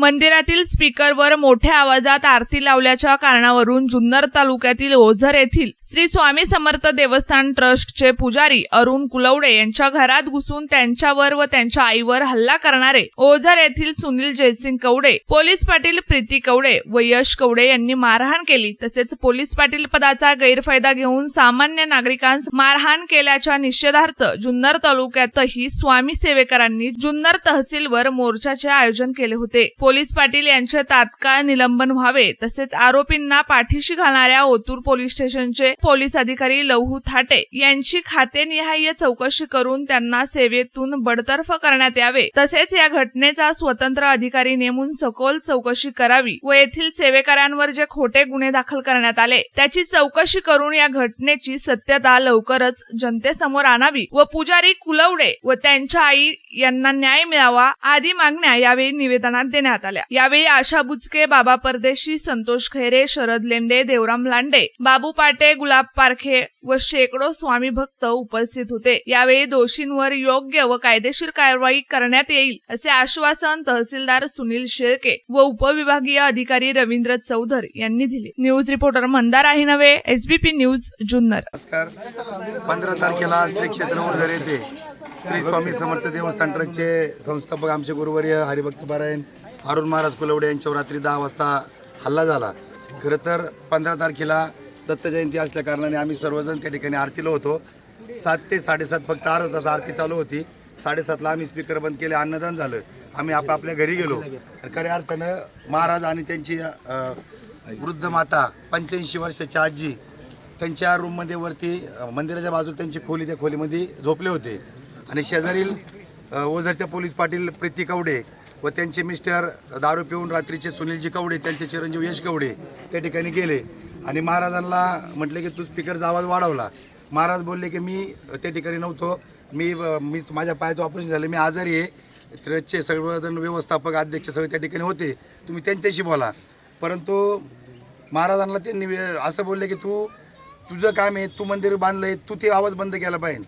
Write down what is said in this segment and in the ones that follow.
मंदिरातील स्पीकरवर मोठ्या आवाजात आरती लावल्याच्या कारणावरून जुन्नर तालुक्यातील ओझर येथील श्री स्वामी समर्थ देवस्थान ट्रस्टचे पुजारी अरुण कुलवडे यांच्या घरात घुसून त्यांच्यावर व त्यांच्या आईवर हल्ला करणारे ओझर येथील सुनील जयसिंग कवडे पोलीस पाटील प्रीती कवडे व यश कवडे यांनी मारहाण केली. तसेच पोलीस पाटील पदाचा गैरफायदा घेऊन सामान्य नागरिकांस मारहाण केल्याच्या निषेधार्थ जुन्नर तालुक्यातही स्वामी सेवेकरांनी जुन्नर तहसीलवर मोर्चाचे आयोजन केले होते. पोलीस पाटील यांचे तात्काळ निलंबन व्हावे तसेच आरोपींना पाठीशी घालणाऱ्या ओतूर पोलीस स्टेशनचे पोलीस अधिकारी लहू थाटे यांची खातेनिहाय चौकशी करून त्यांना सेवेतून बडतर्फ करण्यात यावे. तसेच या घटनेचा स्वतंत्र अधिकारी नेमून सखोल चौकशी करावी व येथील सेवेकरांवर जे खोटे गुन्हे दाखल करण्यात आले त्याची चौकशी करून या घटनेची सत्यता लवकरच जनतेसमोर आणावी व पुजारी कुलवडे व त्यांच्या आई यांना न्याय मिळावा आदी मागण्या यावेळी निवेदनात देण्यात आल्या. यावेळी आशा बुचके बाबा परदेशी संतोष खैरे शरद लेंडे देवराम लांडे बाबू पाटे गुलाब पारखे व शेकडो स्वामी भक्त उपस्थित होते. यावेळी दोषींवर योग्य व कायदेशीर कारवाई करण्यात येईल असे आश्वासन तहसीलदार सुनील शेळके व उपविभागीय अधिकारी रवींद्र चौधर यांनी दिले. न्यूज रिपोर्टर मंदार आहे नवे एसबीपी न्यूज जुन्नर. नमस्कार. पंधरा तारखेला श्री क्षेत्र येथे श्री स्वामी समर्थ देवस्थान ट्रस्टचे संस्थापक आमचे गुरुवर्य हरिभक्त पारायण अरुण महाराज कुलवडे यांच्यावर रात्री दहा वाजता हल्ला झाला. खरं तर पंधरा तारखेला दत्तजयंती असल्या कारणाने आम्ही सर्वजण त्या ठिकाणी आरतीला होतो. सात ते साडेसात फक्त अर्धा तास आरती चालू होती. साडेसातला आम्ही स्पीकर बंद केले अन्नदान झालं. आम्ही आपापल्या घरी गेलो. तर खऱ्या अर्थानं महाराज आणि त्यांची वृद्ध माता पंच्याऐंशी वर्षाची आजी त्यांच्या रूममध्ये वरती मंदिराच्या बाजूला त्यांची खोली त्या खोलीमध्ये झोपले होते. आणि शेजारील ओझरच्या पोलीस पाटील प्रीती कवडे व त्यांचे मिस्टर दारू पिऊन रात्रीचे सुनीलजी कवडे त्यांचे चिरंजीव यश कवडे त्या ठिकाणी गेले. आणि महाराजांना म्हटले की तू स्पीकरचा आवाज वाढवला. महाराज बोलले की मी त्या ठिकाणी नव्हतो. मी मी माझ्या पायाचं ऑपरेशन झालं. मी आजारी आहे. ट्रस्टचे सर्वजण व्यवस्थापक अध्यक्ष सगळे त्या ठिकाणी होते. तुम्ही त्यांच्याशी बोला. परंतु महाराजांना त्यांनी असं बोलले की तू तुझं काम आहे तू मंदिर बांधलंय तू ते आवाज बंद केला पाहिजे.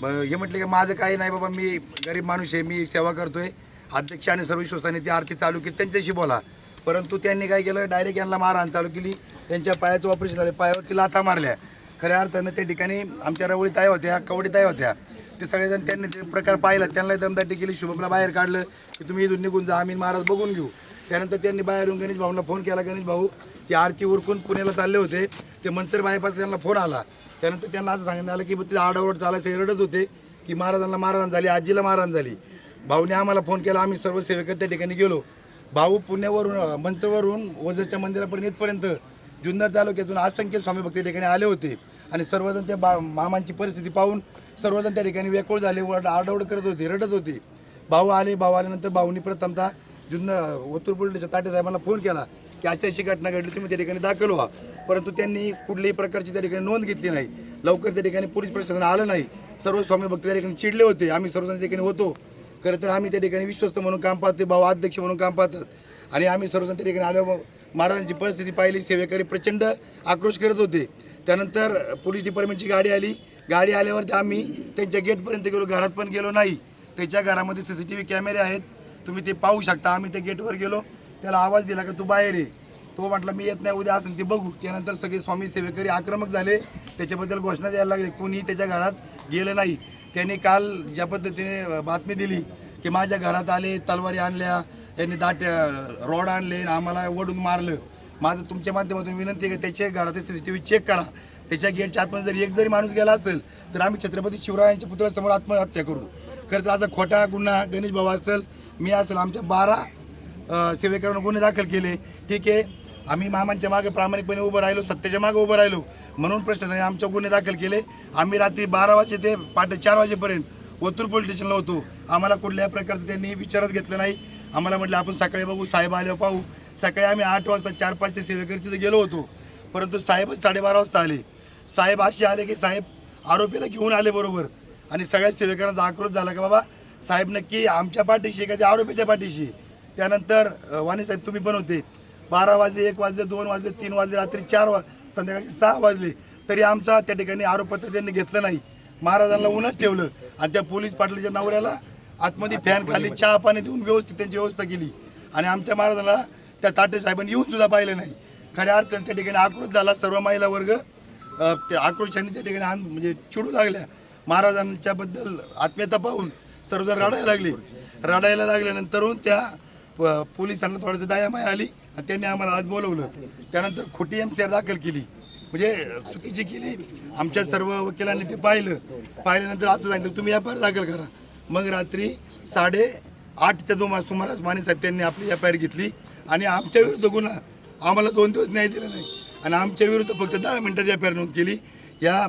ब- हे म्हटले की माझं काही नाही बाबा मी गरीब माणूस आहे मी सेवा करतोय. अध्यक्ष आणि सर्व विश्वासाने ती आरती चालू केली. त्यांच्याशी बोला. परंतु त्यांनी काय केलं? डायरेक्ट यांना मारहाण चालू केली. त्यांच्या पायाचं ऑपरेशन झालं. पायावरती लाथा मारल्या. खऱ्या अर्थानं त्या ठिकाणी आमच्या रवळी ताई होत्या कवडी ताई होत्या. ते सगळेजण त्यांनी ते प्रकार पाहिला. त्यांना दमदाटी केली. शुभमला बाहेर काढलं. की तुम्ही इथून निघून जा. आम्ही महाराज बघून घेऊ. त्यानंतर त्यांनी बाहेरून गणेश भाऊंना फोन केला. गणेश भाऊ ते आरती उरकून पुण्याला चालले होते. ते मंचर बायपास त्यांना फोन आला. त्यानंतर त्यांना असं सांगण्यात आलं की ते आडावड चालायचं. रडत होते की महाराजांना मारहाण झाली. आजीला मारहाण झाली. भाऊने आम्हाला फोन केला. आम्ही सर्व सेवेकर त्या ठिकाणी गेलो. भाऊ पुण्यावरून मंचवरून ओझरच्या मंदिरापर्यंत येतपर्यंत जुन्नर तालुक्यातून असंख्य स्वामी भक्त ठिकाणी आले होते. आणि सर्वजण त्या बा मामांची परिस्थिती पाहून सर्वजण त्या ठिकाणी व्याकुळ झाले वर आडवड करत होते रडत होते. भाऊ आले भाऊ आल्यानंतर भाऊनी प्रथमतः जुन्नर ओतूर पोलिसच्या ताटे साहेबांना फोन केला की अशी अशी घटना घडली तुम्ही त्या ठिकाणी दाखल व्हा. परंतु त्यांनी कुठल्याही प्रकारची त्या ठिकाणी नोंद घेतली नाही. लवकर त्या ठिकाणी पोलीस प्रशासन आलं नाही. सर्व स्वामी भक्त त्या ठिकाणी चिडले होते. आम्ही सर्वजण त्या ठिकाणी होतो. खरं तर आम्ही त्या ठिकाणी विश्वस्त म्हणून काम पाहतो भाऊ अध्यक्ष म्हणून काम पाहतात आणि आम्ही सर्वजण त्या ठिकाणी आल्यावर महाराजांची परिस्थिती पाहिली सेवेकरी प्रचंड आक्रोश करत होते. त्यानंतर पोलीस डिपार्टमेंटची गाडी आली. गाडी आल्यावरती आम्ही त्यांच्या गेटपर्यंत गेलो घरात पण गेलो नाही. त्याच्या घरामध्ये सी सी टी व्ही कॅमेरे आहेत. तुम्ही ते पाहू शकता. आम्ही त्या गेटवर गेलो. त्याला आवाज दिला का तू बाहेर ये. तो म्हटला मी येत नाही उद्या असेल ते बघू. त्यानंतर सगळे स्वामी सेवेकरी आक्रमक झाले. त्याच्याबद्दल घोषणा द्यायला लागले. कोणी त्याच्या घरात गेलं नाही. त्यांनी काल ज्या पद्धतीने बातमी दिली की माझ्या घरात आले तलवारी आणल्या त्यांनी दाट रॉड आणले आणि आम्हाला ओढून मारलं. माझं तुमच्या माध्यमातून विनंती आहे की त्याच्या घरातील C C T V check करा. त्याच्या गेटच्या आतमध्ये जर एक जरी माणूस गेला असेल तर आम्ही छत्रपती शिवरायांच्या पुतळ्यासमोर आत्महत्या करू. खरं तर असा खोटा गुन्हा गणेश भाऊ असेल मी असेल आमच्या बारा सेवेकरांना गुन्हे दाखल केले. ठीक आहे. आम्ही मामांच्या मागे प्रामाणिकपणे उभं राहिलो सत्तेच्या मागे उभं राहिलो. म्हणून प्रशासनाने आमच्या गुन्हे दाखल केले. आम्ही रात्री बारा वाजे ते पहाटे चार वाजेपर्यंत ओतूर पोलीस स्टेशनला होतो. आम्हाला कुठल्याही प्रकारचं त्यांनी विचारत घेतलं नाही. आम्हाला म्हटलं आपण सकाळी बघू साहेब आल्यावर पाहू. सकाळी आम्ही आठ वाजता चार पाच ते सेवेकरी तिथे गेलो होतो. परंतु साहेबच साडेबारा वाजता आले. साहेब असे आले की साहेब आरोपीला घेऊन आले बरोबर. आणि सगळ्या सेवेकरांचा आक्रोश झाला का बाबा? साहेब नक्की आमच्या पाठीशी का? त्या आरोपीच्या पाठीशी त्यानंतर वाणी साहेब तुम्ही पण होते बारा वाजले एक वाजले दोन वाजले तीन वाजले रात्री चार वाज संध्याकाळचे सहा वाजले. तरी आमचा त्या ठिकाणी आरोपपत्र त्यांनी घेतलं नाही. महाराजांना उन्हात ठेवलं आणि त्या पोलीस पाटलाच्या नवऱ्याला आतमध्ये फॅन खाली चहा पाणी देऊन व्यवस्थित त्यांची व्यवस्था केली. आणि आमच्या महाराजांना त्या ताटे साहेबांनी येऊन सुद्धा पाहिलं नाही. खऱ्या अर्थाने त्या ठिकाणी आक्रोश झाला सर्व महिला वर्ग त्या ते आक्रोशाने त्या ठिकाणी म्हणजे चिडू लागल्या. महाराजांच्या बद्दल आत्मीयता पाहून सर्वजण रडायला लागले. रडायला लागल्यानंतरून त्या प- पोलिसांना थोडंसं दयामाय आली. आणि त्यांनी आम्हाला आज बोलवलं. त्यानंतर खोटी एम सी आर दाखल केली. म्हणजे चुकीची केली. आमच्या सर्व वकिलांनी ते पाहिलं. पाहिल्यानंतर असं सांगितलं तुम्ही एफ आय आर दाखल करा. मग रात्री साडे आठ ते दोन सुमारास माने साहेब त्यांनी आपली एफ आय आर घेतली. आणि आमच्या विरुद्ध गुन्हा. आम्हाला दोन दिवस न्याय दिला नाही. आणि आमच्या विरुद्ध फक्त दहा मिनिटाची एफ आय आर नोंद केली. या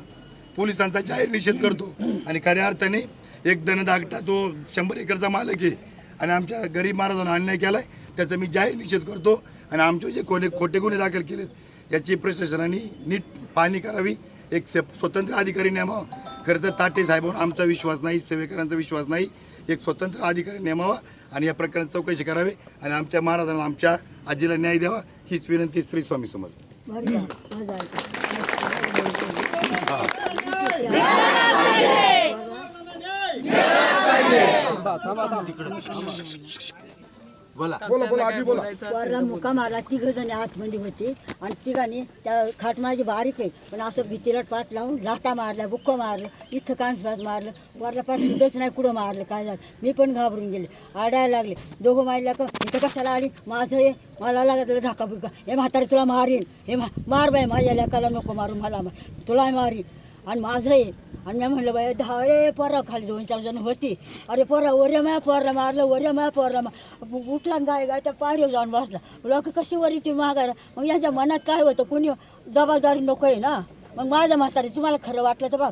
पोलिसांचा जाहीर निषेध करतो. आणि खऱ्या अर्थाने एक दनदागटा तो शंभर एकरचा मालक आहे. आणि आमच्या गरीब महाराजांना अन्याय केलाय. त्याचा मी जाहीर निषेध करतो. आणि आमचे जे कोणे खोटे गुन्हे दाखल केलेत याची प्रशासनाने नीट पाहणी करावी. एक से- स्वतंत्र अधिकारी नेमावा. खरं तर ताटे साहेबांवर आमचा विश्वास नाही सेवेकरांचा विश्वास नाही. एक स्वतंत्र अधिकारी नेमावा आणि या प्रकरणाची चौकशी करावी आणि आमच्या महाराजांना आमच्या आजीला न्याय द्यावा हीच विनंती श्री स्वामी समर्थ बरं झालं, बरं झालं. वरला मुका मारला तिघ जणी आतमध्ये होते. आणि तिघांनी त्या खाट माझी बारीक आहे. पण असं भीतीला पाठ लावून लाथा मारल्या बुक्क मारलं इथं कानसात मारलं वरला पाठ सुद्धच नाही कुठं मारलं काय झालं? मी पण घाबरून गेले. आडायला लागले. दोघं मारल्या का इथं कशाला आली? माझं हे मला लागत धाका बुक्का हे म्हातारे तुला मारीन. हे मा- मार बाय माझ्या लेकाला नको मारू मला मार. तुला मारीन. आणि माझं आहे आणि मी म्हणलं बाई दहा अरे पोरा खाली दोन चार जण होती. अरे पोरा वर्या माया पोरला मारलं वर्या माया पोरला मार उठला गाय गाय त्या पारीवर जाऊन बसला. लोक कशी वरी ती मागायला मग यांच्या मनात काय होतं? कुणी जबाबदारी नको आहे ना? मग माझ्या म्हातारी तुम्हाला खरं वाटलं तर बघ.